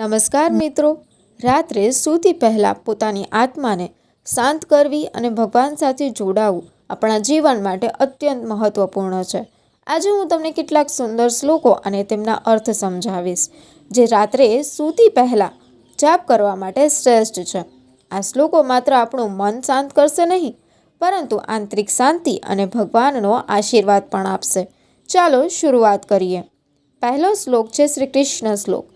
નમસ્કાર મિત્રો. રાત્રે સૂતી પહેલાં પોતાની આત્માને શાંત કરવી અને ભગવાન સાથે જોડાવવું આપણા જીવન માટે અત્યંત મહત્વપૂર્ણ છે. આજે હું તમને કેટલાક સુંદર શ્લોકો અને તેમના અર્થ સમજાવીશ, જે રાત્રે સૂતી પહેલાં જાપ કરવા માટે શ્રેષ્ઠ છે. આ શ્લોકો માત્ર આપણું મન શાંત કરશે નહીં, પરંતુ આંતરિક શાંતિ અને ભગવાનનો આશીર્વાદ પણ આપશે. ચાલો શરૂઆત કરીએ. પહેલો શ્લોક છે શ્રી કૃષ્ણ શ્લોક.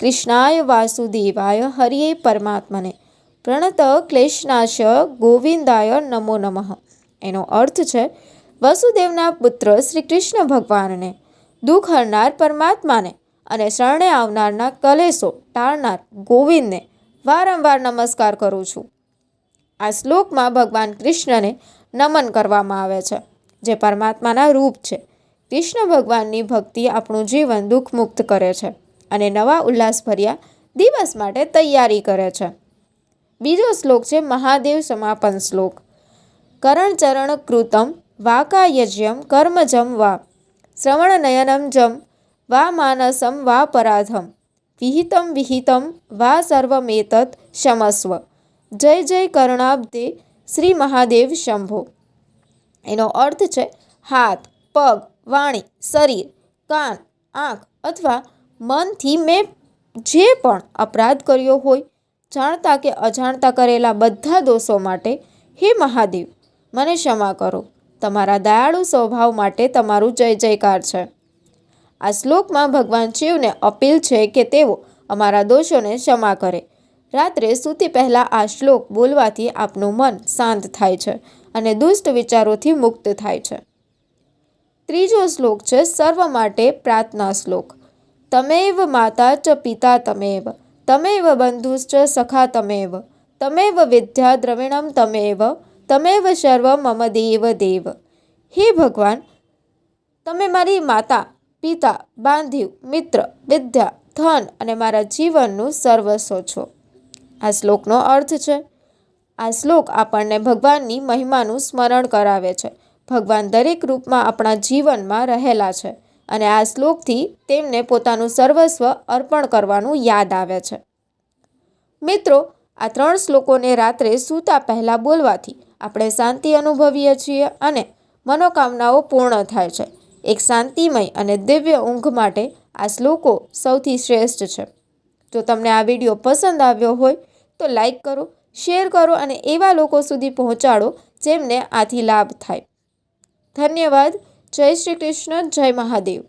કૃષ્ણાય વાસુદેવાય હરિયે પરમાત્મને. પ્રણત ક્લેશનાશ ગોવિંદાય નમો નમઃ. એનો અર્થ છે, વસુદેવના પુત્ર શ્રી કૃષ્ણ ભગવાનને દુઃખ હરનાર પરમાત્માને અને શરણે આવનારના કલેશો ટાળનાર ગોવિંદને વારંવાર નમસ્કાર કરું છું. આ શ્લોકમાં ભગવાન કૃષ્ણને નમન કરવામાં આવે છે, જે પરમાત્માના રૂપ છે. કૃષ્ણ ભગવાનની ભક્તિ આપણું જીવન દુઃખમુક્ત કરે છે. અને નવા ઉલ્લાસભર્યા દિવસ માટે તૈયારી કરે છે. બીજો શ્લોક છે મહાદેવ સમાપન શ્લોક. કરણચરણ કૃતમ વાકાયજ્યમ કર્મજમ વા. શ્રવણનયનમ જમ વા માનસમ વા પરાધમ. વિહિતમ વિહિતમ વા સર્વમેતત શમસ્વ. જય જય કર્ણાબ્દે શ્રી મહાદેવ શંભો. એનો અર્થ છે હાથ, પગ, વાણી, શરીર, કાન, આંખ અથવા મનથી મેં જે પણ અપરાધ કર્યો હોય, જાણતા કે અજાણતા કરેલા બધા દોષો માટે, હે મહાદેવ, મને ક્ષમા કરો. તમારા દયાળુ સ્વભાવ માટે તમારું જય જયકાર છે. આ શ્લોકમાં ભગવાન શિવને અપીલ છે કે તેઓ અમારા દોષોને ક્ષમા કરે. રાત્રે સૂતી પહેલાં આ શ્લોક બોલવાથી આપનું મન શાંત થાય છે અને દુષ્ટ વિચારોથી મુક્ત થાય છે. ત્રીજો શ્લોક છે, સર્વ માટે પ્રાર્થના શ્લોક. તમેવ માતા ચ પિતા તમેવ તમેવ બંધુશ્ચ સખા તમેવ તમેવ વિદ્યા દ્રવિણમ તમેવ તમેવ સર્વ મમ દેવ દેવ હે ભગવાન તમે મારી માતા, પિતા બાંધ્યું મિત્ર, વિદ્યા, ધન અને મારા જીવનનું સર્વસ્વ છો। આ શ્લોકનો અર્થ છે, આ શ્લોક આપણને ભગવાનની મહિમાનું સ્મરણ કરાવે છે। ભગવાન દરેક રૂપમાં આપણા જીવનમાં રહેલા છે। અને આ શ્લોકથી તેમને પોતાનું સર્વસ્વ અર્પણ કરવાનું યાદ આવે છે. મિત્રો, આ ત્રણ શ્લોકોને રાત્રે સૂતા પહેલાં બોલવાથી આપણે શાંતિ અનુભવીએ છીએ અને મનોકામનાઓ પૂર્ણ થાય છે. એક શાંતિમય અને દિવ્ય ઊંઘ માટે આ શ્લોકો સૌથી શ્રેષ્ઠ છે. જો તમને આ વીડિયો પસંદ આવ્યો હોય તો લાઈક કરો, શેર કરો અને એવા લોકો સુધી પહોંચાડો જેમને આથી લાભ થાય. ધન્યવાદ. જય શ્રી કૃષ્ણ જય મહાદેવ.